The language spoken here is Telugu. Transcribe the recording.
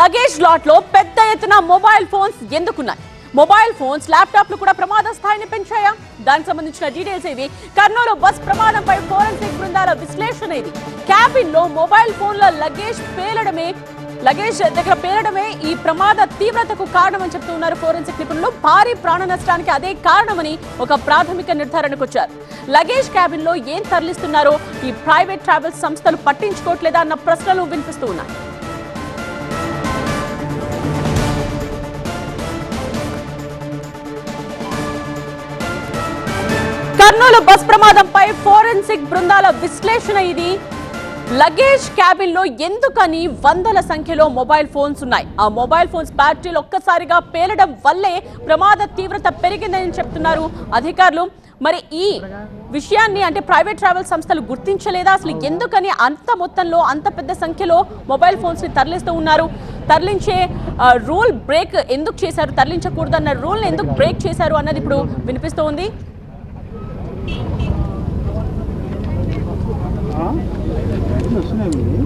లగేజ్ లాట్లో పెద్ద ఎత్తున మొబైల్ ఫోన్స్ ఎందుకున్నాయి? మొబైల్ ఫోన్స్ ల్యాప్టాప్లు కూడా ప్రమాద స్థాయిని పెంచాయా? దానికి సంబంధించిన డీటెయిల్స్ ఇవి కర్నూలు బస్ ప్రమాదంపై ఫోరెన్సిక్ బృందాల విశ్లేషణ ఇది క్యాబిన్లో మొబైల్ ఫోన్ల లగేజ్ పేలడమే లగేజ్ దగ్గర పేలడమే ఈ ప్రమాద తీవ్రతకు కారణమని చెప్తున్నారు ఫోరెన్సిక్ నిపుణులు. భారీ ప్రాణ నష్టానికి అదే కారణమని ఒక ప్రాథమిక నిర్ధారణకు వచ్చారు. లగేజ్ క్యాబిన్లో ఏం తరలిస్తున్నారో ఈ ప్రైవేట్ ట్రావెల్స్ సంస్థలు పట్టించుకోవట్లేదా అన్న ప్రశ్నలు వినిపిస్తూ ఉన్నాయి. కర్నూలు బస్ ప్రమాదంపై ఫోరెన్సిక్ బృందాల విశ్లేషణ ఇది. లగేజ్ క్యాబిన్లో ఎందుకని వందల సంఖ్యలో మొబైల్ ఫోన్స్ ఉన్నాయి? ఆ మొబైల్ ఫోన్స్ బ్యాటరీలు ఒక్కసారిగా పేలడం వల్లే ప్రమాద తీవ్రత పెరిగిందని చెప్తున్నారు అధికారులు. మరి ఈ విషయాన్ని అంటే ప్రైవేట్ ట్రావెల్ సంస్థలు గుర్తించలేదా? అసలు ఎందుకని అంత మొత్తంలో అంత పెద్ద సంఖ్యలో మొబైల్ ఫోన్స్ని తరలిస్తూ ఉన్నారు? తరలించే రూల్ బ్రేక్ ఎందుకు చేశారు? తరలించకూడదన్న రూల్ ఎందుకు బ్రేక్ చేశారు అన్నది ఇప్పుడు వినిపిస్తూ ఉంది. 아? 무슨 스냅이